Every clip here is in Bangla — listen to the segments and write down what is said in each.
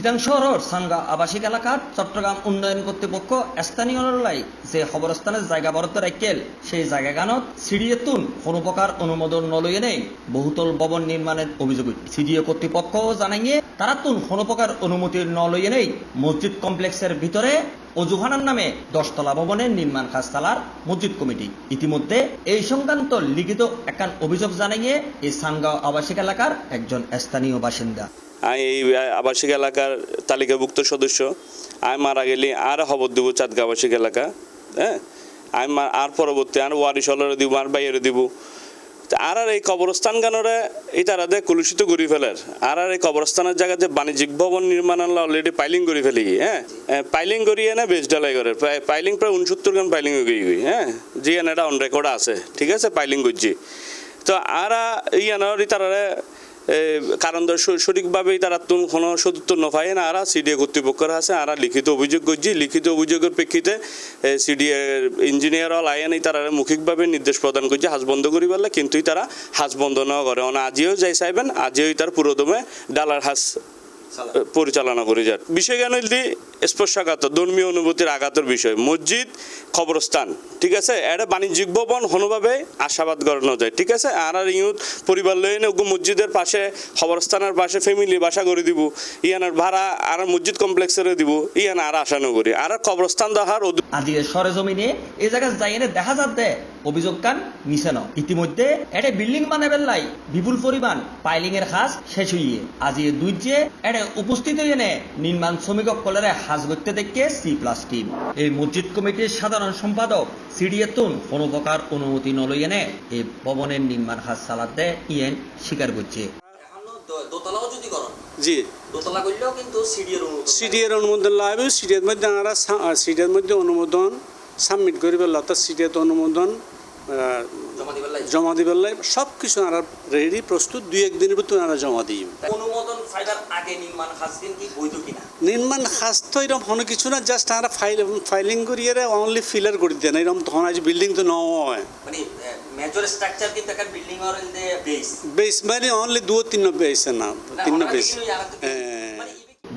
সিটাং সাঙ্গা আবাসিক এলাকার চট্টগ্রাম উন্নয়ন কর্তৃপক্ষ যে খবরস্থানের জায়গা বরাদ্দ রাখেল সেই সিডিএ তুন কোনো প্রকার অনুমোদন নলইয়ে নেই। বহুতল ভবন নির্মাণের অভিযোগ সিডিএ কর্তৃপক্ষ জানাইয়ে তারা তুন কোনো প্রকার অনুমতি নলইয়ে নেই। মসজিদ কমপ্লেক্সের ভিতরে অজুহানার নামে দশতলা ভবনের নির্মাণ কাজ চালার মসজিদ কমিটি। ইতিমধ্যে এই সংক্রান্ত লিখিত একান অভিযোগ জানাইয়ে এই সাঙ্গাও আবাসিক এলাকার একজন স্থানীয় বাসিন্দা। এই আবাসিক এলাকার তালিকাভুক্ত সদস্য। আমি মারা গেলে আর খবর দিব চাঁদগা আবাসিক এলাকা হ্যাঁ? আমি আর পরবর্তী আর ওয়ারিশ হলরে দিব, আর বাইরে দিব। আর আর এই কবরস্থান গানরে এই তারা দে কলুষিত করে ফেলার। আর আর এই কবরস্থানের জায়গাতে বাণিজ্যিক ভবন নির্মাণ আনলে অলরেডি পাইলিং করে ফেলি হ্যাঁ? পাইলিং করিয়ে না বেশ ডালাই করে। পাইলিং প্রায় উনসত্তর গান পাইলিং হয়ে গই হ্যাঁ? জি এটা অন রেকর্ড আছে। ঠিক আছে? পাইলিং করছি। তো আর ইয়ানোর তারা এ, কারণ সঠিকভাবেই তারা কোনো সদুত্তর নফায় না। আরা সিডিএ কর্তৃপক্ষের আছে আরা লিখিত অভিযোগ করছি। লিখিত অভিযোগের প্রেক্ষিতে সিডিএ ইঞ্জিনিয়ার অল আইন তারা মৌখিকভাবে নির্দেশ প্রদান করছে হাজ বন্ধ করি পারলে কিন্তুই তারা হাজ বন্ধ না করে। অনা আজিও যাই চাইবেন, আজিও তার পুরোদমে ডালার হাজ পরিচালনা করে যায় বিষয় জ্ঞান স্পর্শাঘাত ধর্মীয় অনুভূতির আঘাতের বিষয়। মসজিদ খবরস্থান ঠিক আছে? এটা বাণিজ্যিক ভবন কোনোভাবে আশাবাদ করানো যায় ঠিক আছে? আর আর ইউথ পরিবার লয়ে এনে ওগো মসজিদের পাশে খবরস্থানের পাশে ফ্যামিলি বাসা করে দিব। ইয়ানার ভাড়া আর মসজিদ কমপ্লেক্সের দিব। ইয়ান আর আশা নগরী আর কবরস্থান দেখার আজকে সরেজমিনে এই জায়গায় যাই এনে দেখা যাচ্ছে, অভিযোগ কান মিশে ন। ইতিমধ্যে এটা বিল্ডিং মানে বেল্লাই বিপুল পরিমাণ পাইলিং এর কাজ শেষ হইয়ে। আজি দুই যে এটা উপস্থিত এনে নির্মাণ শ্রমিক কলেরে হাজ করতে দেখে সি প্লাস টিম এই মসজিদ কমিটির সাধারণ সম্পাদক সিডিএ তুন কোনো প্রকার অনুমতি নলই এনে এই ভবনের নির্মাণ কাজ চালাতে ইয়েন স্বীকার করছে দোতলাও যদি করেন জি। দোতলা করলেও কিন্তু সিডিএর অনুমোদন সিডিএর অনুমোদন লাগবে। সিডিএর মধ্যে আমরা সিডিএর মধ্যে অনুমোদন সাবমিট করি পেলে অর্থাৎ সিডিএর অনুমোদন জমা দিবার জমা সব কিছু আমরা রেডি প্রস্তুত দুই একদিনের ভিতরে আমরা জমা দিই। অনুমোদন ফাইবার আগে নির্মাণ খাসদিন কি বৈধ কিনা? নির্মাণ খাস তো এরকম কোনো কিছু না জাস্ট আমরা ফাইল ফাইলিং করিয়ে অনলি ফিলার করে দেন এরকম তখন আজ বিল্ডিং তো নয়। মানে মেজর স্ট্রাকচার কিন্তু একটা building or in the base base মানে অনলি দু তিন বেস না তিন বেস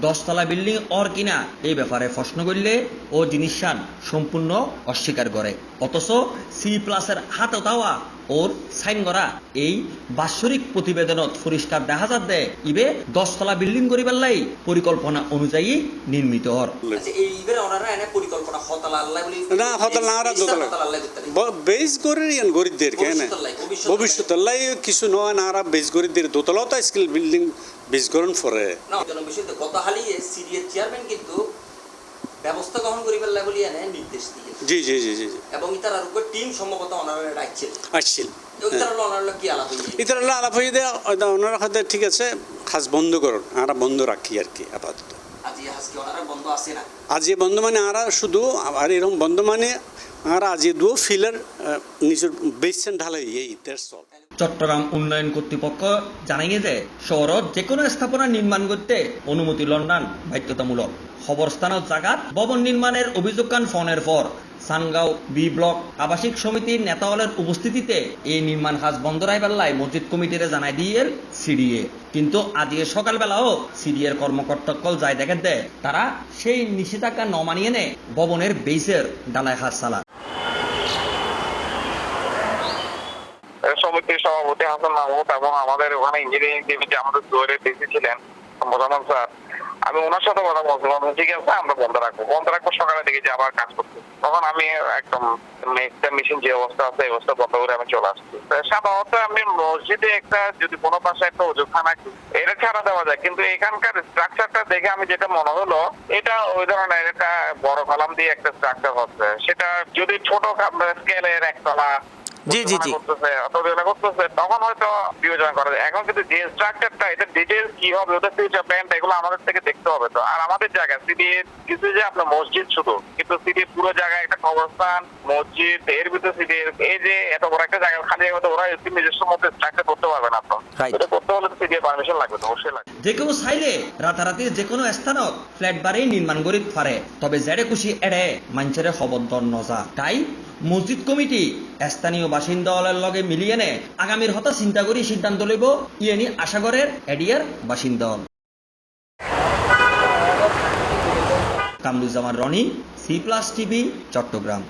দশতলা বিল্ডিং অর কিনা, এই ব্যাপারে প্রশ্ন করলে ও জিনিসান সম্পূর্ণ অস্বীকার করে। অথচ সি প্লাসের হাতে দেওয়া ওর সাইন করা। এই বাৎসরিক প্রতিবেদনত পরিষ্কার দেখা যাচ্ছে ইবে দশতলা বিল্ডিং করিবার লাই পরিকল্পনা অনুযায়ী নির্মিত হর। আচ্ছা না হতাল না করে ইয়ান গরিবদের কেন লাই, লাই কিছু নয় না আমরা বেস গরিবদের দোতলাও তো স্কিল বিল্ডিং করুন ফরে না কোনো বিষয় গত হালি সিডিএর চেয়ারম্যান কিন্তু ব্যবস্থা গ্রহণ এনে নির্দেশ দিয়ে জি জি জি জি এবং ইতার টিম সম্ভবত ওনারা ডাকছিল। আসছিল। ইতার আলাপ হয়ে দেয় ওনারা হয়তো ঠিক আছে খাস বন্ধ করুন আমরা বন্ধ রাখি আর কি আপাতত। আজ বন্ধ মানে আমরা শুধু আর এরকম বন্ধ মানে আমরা আজ দু ফিলার নিজের বেসেন ঢালাই এই অল চট্টগ্রাম উন্নয়ন কর্তৃপক্ষ জানাইয়ে যে শহরত যে কোনো স্থাপনা নির্মাণ করতে অনুমতি লন্ডন বাধ্যতামূলক। খবরস্থানত জাগাত ভবন নির্মাণের অভিযোগ কান ফোনের পর। সানগাঁও, বি ব্লক, আবাসিক সমিতির নেতাহলের উপস্থিতিতে এই নির্মাণ কাজ বন্ধ রাইবার মসজিদ কমিটিরে জানাই দিয়ে সিডিএ। কিন্তু আজকে সকালবেলাও সিডিএর কর্মকর্তাকল যাই দেখেন দেয় তারা সেই নিষেধাজ্ঞা ন মানিয়ে নে ভবনের বেসের ডালায় হাত চালা সভাপতি হাসান মাহমুদ এবং আমাদের ওখানে ইঞ্জিনিয়ারিং ডিভিজে আমাদের দৌড়ে ডিসি ছিলেন মোজাম্মদ স্যার আমি ওনার সাথে কথা বলছিলাম ঠিক আছে আমরা বন্ধ রাখব বন্ধ রাখব সকালে দেখি যে আবার কাজ করতে তখন আমি একদম একটা মেশিন যে অবস্থা আছে এই অবস্থা বন্ধ করে আমি চলে আসছি সাধারণত আমি মসজিদে একটা যদি কোনো পাশে একটা ওজুখানা এটা ছাড়া দেওয়া যায় কিন্তু এখানকার স্ট্রাকচারটা দেখে আমি যেটা মনে হলো, এটা ওই ধরনের একটা বড় কলাম দিয়ে একটা স্ট্রাকচার হচ্ছে। সেটা যদি ছোট স্কেলের একতলা জি, জি, জি। করতেছে করতেছে তখন হয়তো বিবেচনা করা যায়। এখন কিন্তু যে স্ট্রাকচারটা এটা কি হবে ওদের ফিউচার প্ল্যানটা এগুলো আমাদের থেকে দেখতে হবে তো। আর আমাদের জায়গা সিটি কিছু যে আপনার মসজিদ শুধু কিন্তু সিটির পুরো জায়গায় একটা কবরস্থান মসজিদ এর ভিতরে সিটি এই যে এত বড় একটা জায়গা খালি হয়তো ওরা নিজস্ব মধ্যে স্ট্রাকচার করতে পারবে না তো। এটা করতে হলে তো সিটি পারমিশন লাগবে তো অবশ্যই লাগবে। যে কেউ চাইলে রাতারাতি যে কোনো স্থানত ফ্ল্যাট বাড়ি নির্মাণ করি পারে তবে জেডে খুশি এড়ে মানুষের খবর নজা। তাই মসজিদ কমিটি স্থানীয় বাসিন্দা লগে মিলিয়ে নে, আগামীর হতা চিন্তা করি সিদ্ধান্ত লইব ইয়েনি আশাগরের এডিয়ার বাসিন্দা। Kamruzzaman Roni, C plus TV, Chattogram.